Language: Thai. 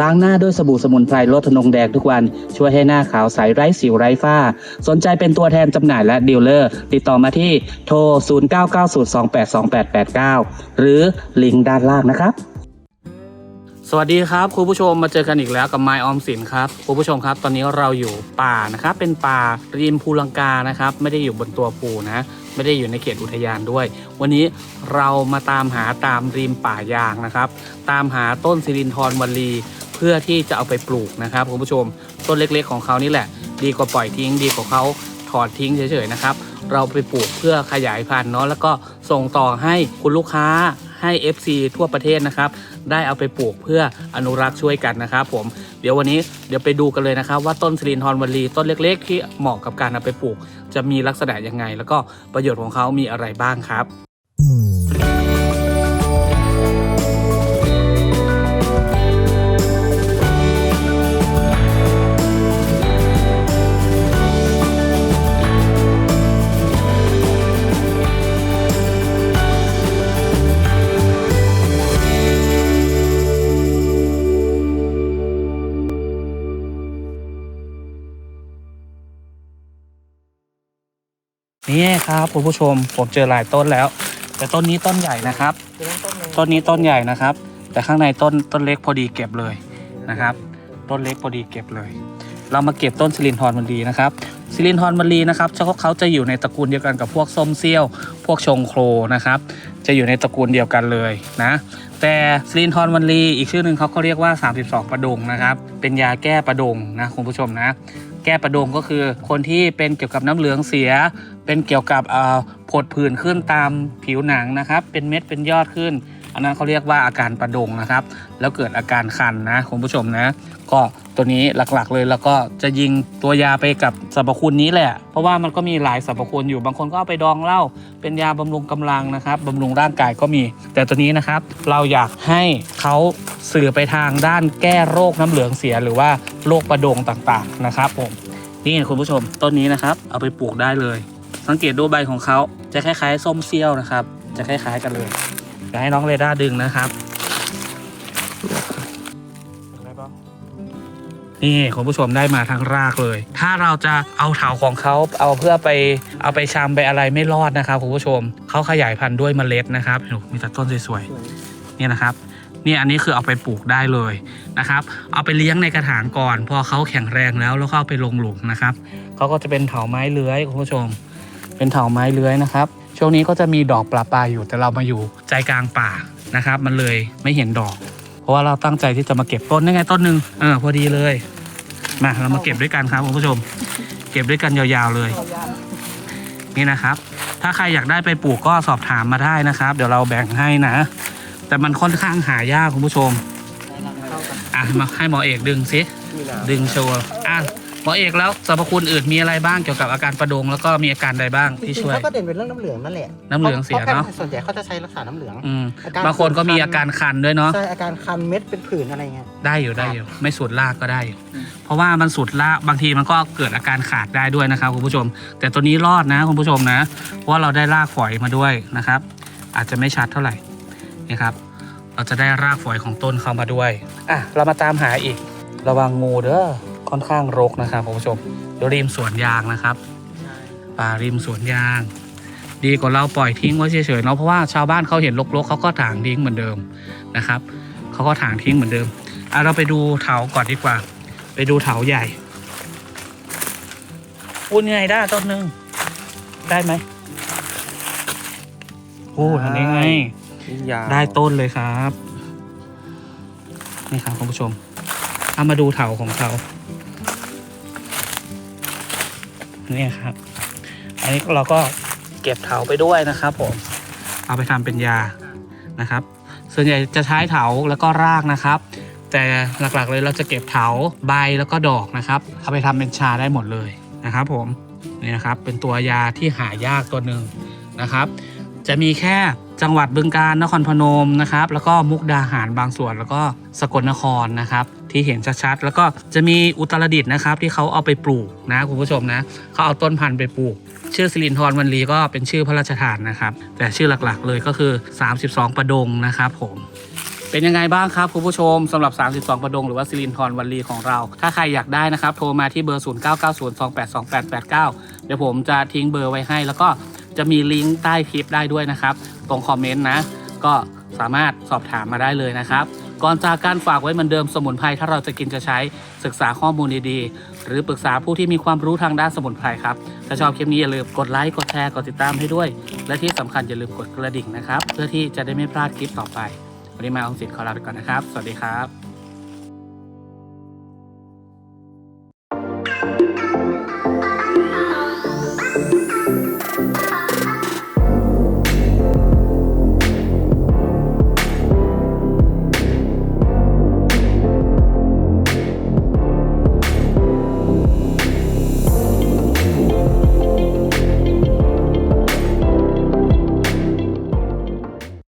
ล้างหน้าด้วยสบู่สมุนไพรลดทนงแดงทุกวัน ช่วยให้หน้าขาวใสไร้สิวไร้ฝ้า สนใจเป็นตัวแทนจำหน่ายและดีลเลอร์ ติดต่อมาที่โทร 0990282889 หรือลิงก์ด้านล่างนะครับสวัสดีครับคุณผู้ชมมาเจอกันอีกแล้วกับไมออมสินครับคุณผู้ชมครับ ตอนนี้เราอยู่ป่านะครับ เป็นป่าริมภูลังกานะครับ ไม่ได้อยู่บนตัวภูนะ ไม่ได้อยู่ในเขตอุทยานด้วย วันนี้เรามาตามหาตามริมป่ายางนะครับ ตามหาต้นสิรินทรวลี พื่อที่จะเอาไปปลูกนะครับคุณผู้ชมต้นเล็กๆของเขานี่แหละ ดีกว่าปล่อยทิ้ง ดีกว่าเขาถอดทิ้งเฉยๆนะครับ เราไปปลูกเพื่อขยายพันธุ์เนาะแล้วก็ส่งต่อให้คุณลูกค้าให้ FC ทั่วประเทศนะครับ ได้เอาไปปลูกเพื่ออนุรักษ์ช่วยกันนะครับผมเดี๋ยววันนี้เดี๋ยวไปดูกันเลยนะครับ ว่าต้นสิรินทรวัลีต้นเล็กๆ ที่เหมาะกับการเอาไปปลูก จะมีลักษณะยังไง แล้วก็ประโยชน์ของเขามีอะไรบ้างครับ นี่ครับคุณผู้ชมผมเจอหลายต้นแล้ว แต่ต้นนี้ต้นใหญ่นะครับ ต้นนี้ต้นใหญ่นะครับ แต่ข้างในต้นต้นเล็กพอดีเก็บเลยนะครับ ต้นเล็กพอดีเก็บเลย เรามาเก็บต้นสิรินทรมันดีนะครับสิรินทรมันดีนะครับเฉพาะเขาจะอยู่ในตระกูลเดียวกันกับพวกส้มเซี่ยว พวกชงโครนะครับ จะอยู่ในตระกูลเดียวกันเลยนะ แต่สิรินทรวันลีอีกชื่อหนึ่งเขาเขาเรียกว่า 32 ประดงนะครับ เป็นยาแก้ประดงนะคุณผู้ชมนะ แก้ประดงก็คือ คนที่เป็นเกี่ยวกับน้ำเหลืองเสีย เป็นเกี่ยวกับผดผื่นขึ้นตามผิวหนังนะครับ เป็นเม็ดเป็นยอดขึ้น อันนั้นเขาเรียกว่าอาการประดงนะครับ แล้วเกิดอาการคันนะคุณผู้ชมนะ ก็ตัวนี้หลักๆเลยแล้วก็จะยิงตัวยาไปกับสรรพคุณนี้แหละ เพราะว่ามันก็มีหลายสรรพคุณอยู่บางคนก็เอาไปดองเหล้าเป็นยาบำรุงกำลังนะครับบำรุงร่างกายก็มี แต่ตัวนี้นะครับ เราอยากให้เขาสื่อไปทางด้านแก้โรคน้ำเหลืองเสียหรือว่า โรคประดงต่างๆนะครับผมนี่คุณผู้ชมต้นนี้นะครับ เอาไปปลูกได้เลย สังเกตดูใบของเขาจะคล้ายๆส้มเซี่ยวนะครับ จะคล้าย ๆ กันเลยเดี๋ยวให้น้องเรด้าดึงนะครับนี่คุณผู้ชมได้มาทั้งรากเลย ถ้าเราจะเอาเถาของเขาเอาเพื่อไปเอาไปชำไปอะไรไม่รอดนะครับคุณผู้ชมเขาขยายพันธุ์ด้วยเมล็ดนะครับมีแต่ต้นสวยๆเนี่ยนะครับ นี่อันนี้คือเอาไปปลูกได้เลยนะครับ เอาไปเลี้ยงในกระถางก่อน พอเขาแข็งแรงแล้วแล้วก็เอาไปลงหลุมนะครับเขาก็จะเป็นเถาไม้เลื้อยคุณผู้ชม เป็นเถาไม้เลื้อยนะครับ ช่วงนี้ก็จะมีดอกปลาปลาอยู่แต่เรามาอยู่ใจกลางป่านะครับ มันเลยไม่เห็นดอก เพราะว่าเราตั้งใจที่จะมาเก็บต้นนี่ไงต้นหนึ่งเออพอดีเลยมาเรามาเก็บด้วยกันครับคุณผู้ชม เก็บด้วยกันยาวๆเลย นี่นะครับ ถ้าใครอยากได้ไปปลูกก็สอบถามมาได้นะครับ เดี๋ยวเราแบ่งให้นะ แต่มันค่อนข้างหายากคุณผู้ชม อะมาให้หมอเอกดึงสิดึงโชว์อะหมอเอกแล้วสรรพคุณอื่นมีอะไรบ้างเกี่ยวกับอาการประดงแล้วก็มีอาการใดบ้างจริที่งๆช่วยเขาก็เด่นเป็นเรื่องน้ำเหลืองนั่นแหละน้ำเหลืองเสียเนาะพรส่วนใหญ่เขาจะใช้รักษาน้ำเหลือง อืมอาการ บางคนก็มีอาการคันด้วยเนาะ ใช่อาการคันเม็ดเป็นผื่นอะไรเงี้ย ได้อยู่ได้อยู่ไม่สูดลากก็ได้อยู่เพราะว่ามันสูดลากบางทีมันก็เกิดอาการขาดได้ด้วยนะครับคุณผู้ชม แต่ตัวนี้รอดนะคุณผู้ชมนะ เพราะว่าเราได้รากฝอยมาด้วยนะครับ อาจจะไม่ชัดเท่าไหร่ นี่ครับ เราจะได้รากฝอยของต้นเข้ามาด้วยอะเรามาตามหาอีก ระวังงูเด้อค่อนข้างรกนะครับคุณผู้ชมเดี๋ยวริมสวนยางนะครับป่าริมสวนยาง ดีกว่าเราปล่อยทิ้งไว้เฉยๆเนาะเพราะว่าชาวบ้านเขาเห็นรกๆเขาก็ถางทิ้งเหมือนเดิมนะครับเขาก็ถางทิ้งเหมือนเดิมอะเราไปดูเถาก่อนดีกว่า ไปดูเถาใหญ่พูดไงได้ต้นหนึ่งได้ไหมโอ้ทำได้ไง ยาวได้ต้นเลยครับ นี่ครับคุณผู้ชมเอามาดูเถาของเขาเนี่ยครับ อันนี้เราก็เก็บเถาไปด้วยนะครับผม เอาไปทำเป็นยานะครับ ส่วนใหญ่จะใช้เถาแล้วก็รากนะครับ แต่หลักๆเลยเราจะเก็บเถาใบแล้วก็ดอกนะครับ เอาไปทำเป็นชาได้หมดเลยนะครับ ผมนี่นะครับเป็นตัวยาที่หายากตัวหนึ่งนะครับ จะมีแค่ จังหวัดบึงกาฬนครพนมนะครับ แล้วก็มุกดาหารบางส่วนแล้วก็สกลนครนะครับ ที่เห็นชัดๆแล้วก็จะมีอุตรดิตถ์นะครับ ที่เขาเอาไปปลูกนะคุณผู้ชมนะเขาเอาต้นพันธุ์ไปปลูก ชื่อสิรินทรวันลีก็เป็นชื่อพระราชทานนะครับ แต่ชื่อหลักๆเลยก็คือ 32 ประดงนะครับผมเป็นยังไงบ้างครับคุณผู้ชมสำหรับ 32 ประดง หรือว่าซิลินทรวันลีของเรา ถ้าใครอยากได้นะครับ โทรมาที่เบอร์ 0990282889 เดี๋ยวผมจะทิ้งเบอร์ไว้ให้ แล้วก็ จะมีลิงก์ใต้คลิปได้ด้วยนะครับ ตรงคอมเมนต์นะ ก็สามารถสอบถามมาได้เลยนะครับ ก่อนจากการฝากไว้เหมือนเดิมสมุนไพรถ้าเราจะกินจะใช้ศึกษาข้อมูลดีๆ หรือปรึกษาผู้ที่มีความรู้ทางด้านสมุนไพรครับ ถ้าชอบคลิปนี้อย่าลืมกดไลค์ กดแชร์ กดติดตามให้ด้วย และที่สำคัญอย่าลืมกดกระดิ่งนะครับ เพื่อที่จะได้ไม่พลาดคลิปต่อไป วันนี้มาองศิษย์ขอลาไปก่อนนะครับ สวัสดีครับ